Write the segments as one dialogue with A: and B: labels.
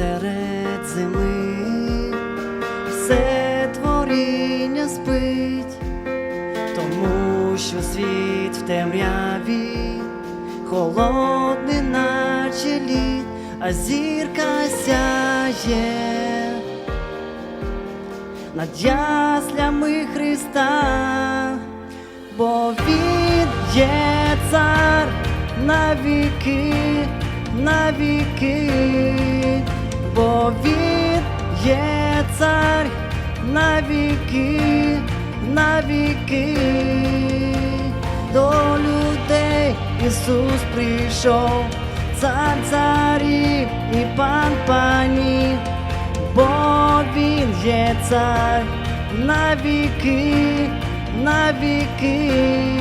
A: серед зими, все творіння спить, тому що світ в темряві, холодний, наче лід, а зірка сяє. Над яслями Христа, бо Він є цар навіки, навіки, навіки, навіки, до людей Ісус прийшов, цар царів і пан пані, бо він є цар. Навіки, навіки.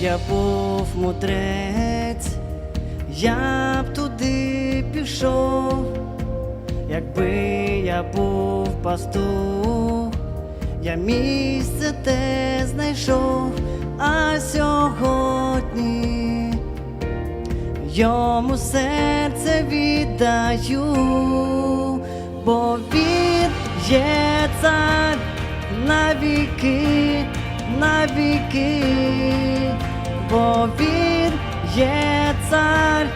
A: Я був мудрець, я б туди пішов, якби я був пастух, я місце те знайшов, а сьогодні йому серце віддаю, бо він є цар навіки, навіки, бо він є цар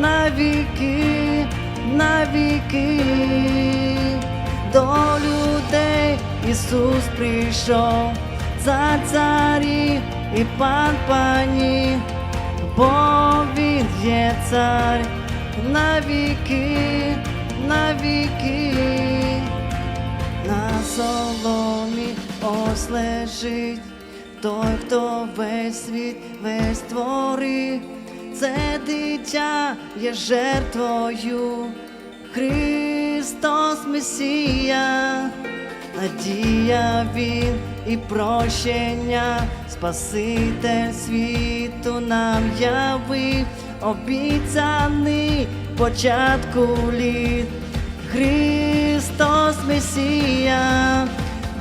A: навіки, навіки, до людей Ісус прийшов, цар царів і пан панів, бо він є цар навіки, навіки, на соломі ось лежить той, хто весь світ весь створив, це дитя є жертвою, Христос Месія, надія він і прощення, Спаситель світу нам явив, обіцяний початку літ. Христос Месія,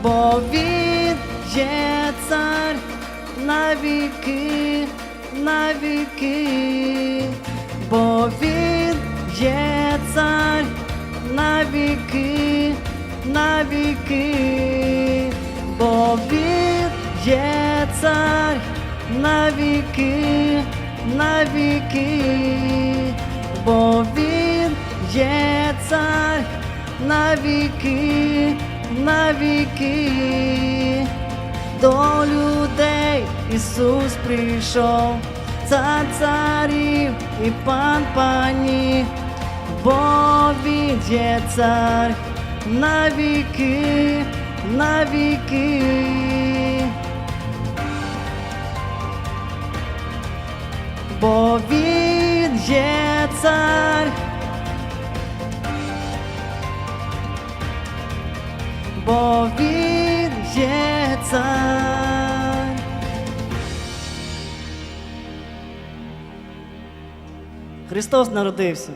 A: бо Він є цар навіки, навіки, бо Він є цар навіки, навіки, бо Він є цар навіки, навіки, бо Він є цар навіки, навіки, до людей. Ісус прийшов, цар царів і пан панів, бо Він є цар навіки, навіки. Бо він є цар, бо він Христос народився.